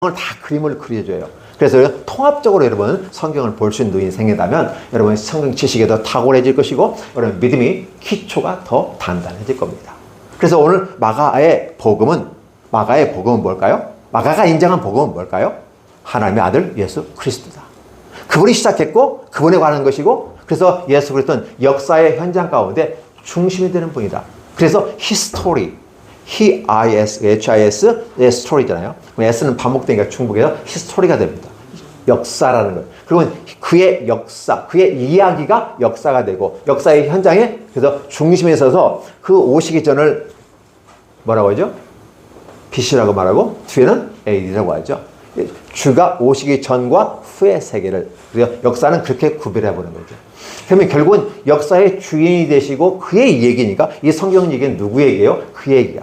다 그림을 그려줘요. 그래서 통합적으로 여러분 성경을 볼 수 있는 눈이 생긴다면 여러분 성경 지식이 더 탁월해질 것이고 여러분 믿음이 기초가 더 단단해질 겁니다. 그래서 오늘 마가의 복음은 마가의 복음은 뭘까요? 마가가 인정한 복음은 뭘까요? 하나님의 아들 예수 그리스도다. 그분이 시작했고 그분에 관한 것이고 그래서 예수 그리스도는 역사의 현장 가운데 중심이 되는 분이다. 그래서 히스토리 he, is, his, 의 스토리잖아요. s는 반복되니까 중복해서 히스토리가 됩니다. 역사라는 거. 그건 그의 역사, 그의 이야기가 역사가 되고 역사의 현장에 그래서 중심에 서서 그 오시기 전을 뭐라고 하죠? BC라고 말하고 뒤에는 AD라고 하죠. 주가 오시기 전과 후의 세계를 그래서 역사는 그렇게 구별해 보는 거죠. 그러면 결국은 역사의 주인이 되시고 그의 얘기니까 이 성경 얘기는 누구 얘기예요? 그 얘기야.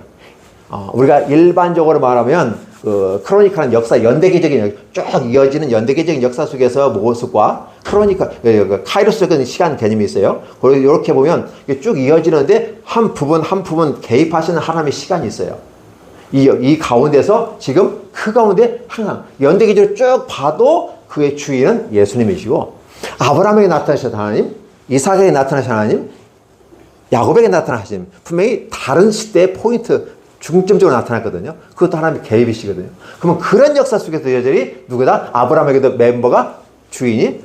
어, 우리가 일반적으로 말하면 그 크로니카는 역사 연대기적인 쭉 이어지는 연대기적인 역사 속에서 모습과 크로니카 그 카이로스적인 시간 개념이 있어요. 그리고 이렇게 보면 쭉 이어지는데 한 부분 한 부분 개입하시는 하나님의 시간이 있어요. 이, 이 가운데서 지금 그 가운데 항상 연대기적으로 쭉 봐도 그의 주인은 예수님이시고 아브라함에게 나타나신 하나님, 이삭에게 나타나신 하나님, 야곱에게 나타나신 분명히 다른 시대의 포인트 중점적으로 나타났거든요. 그것도 하나님의 개입이시거든요. 그러면 그런 역사 속에서 여전히 누구다? 아브라함에게도 멤버가 주인이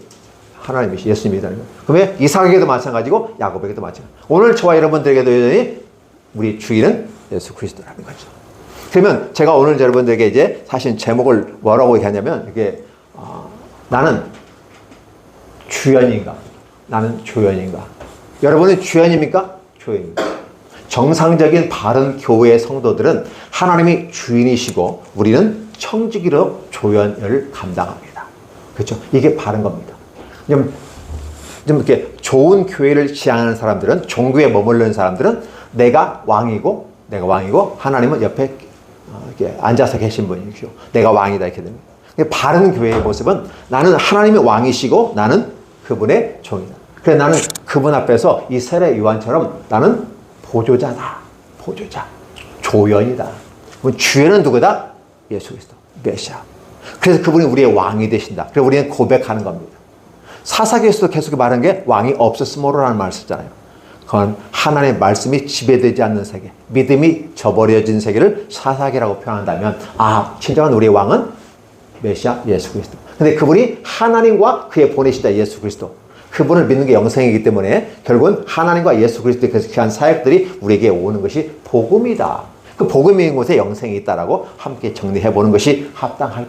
하나님이시 거예요. 그러면 이삭에게도 마찬가지고 야곱에게도 마찬가지. 오늘 저와 여러분들에게도 여전히 우리 주인은 예수 그리스도라는 거죠. 그러면 제가 오늘 여러분들에게 이제 사실 제목을 뭐라고 하냐면 이게 어, 나는 주연인가? 나는 조연인가? 여러분은 주연입니까? 조연입니까? 정상적인 바른 교회의 성도들은 하나님이 주인이시고 우리는 청지기로 조연을 감당합니다. 그렇죠? 이게 바른 겁니다. 좀, 좀 이렇게 좋은 교회를 지향하는 사람들은 종교에 머무르는 사람들은 내가 왕이고 내가 왕이고 하나님은 옆에 어, 이렇게 앉아서 계신 분이시오. 내가 왕이다 이렇게 됩니다. 바른 교회의 모습은 나는 하나님이 왕이시고 나는 그분의 종이다. 그래 나는 그분 앞에서 이 세례 요한처럼 나는 보조자다. 보조자. 조연이다. 그럼 주연은 누구다? 예수 그리스도. 메시아. 그래서 그분이 우리의 왕이 되신다. 그래서 우리는 고백하는 겁니다. 사사기에서도 계속 말한 게 왕이 없었으므로라는 말을 썼잖아요. 그건 하나님의 말씀이 지배되지 않는 세계, 믿음이 저버려진 세계를 사사기라고 표현한다면, 아, 진정한 우리의 왕은 메시아 예수 그리스도. 근데 그분이 하나님과 그의 보내시다 예수 그리스도. 그분을 믿는 게 영생이기 때문에 결국은 하나님과 예수 그리스도께서 귀한 사역들이 우리에게 오는 것이 복음이다. 그 복음인 곳에 영생이 있다라고 함께 정리해 보는 것이 합당할 것.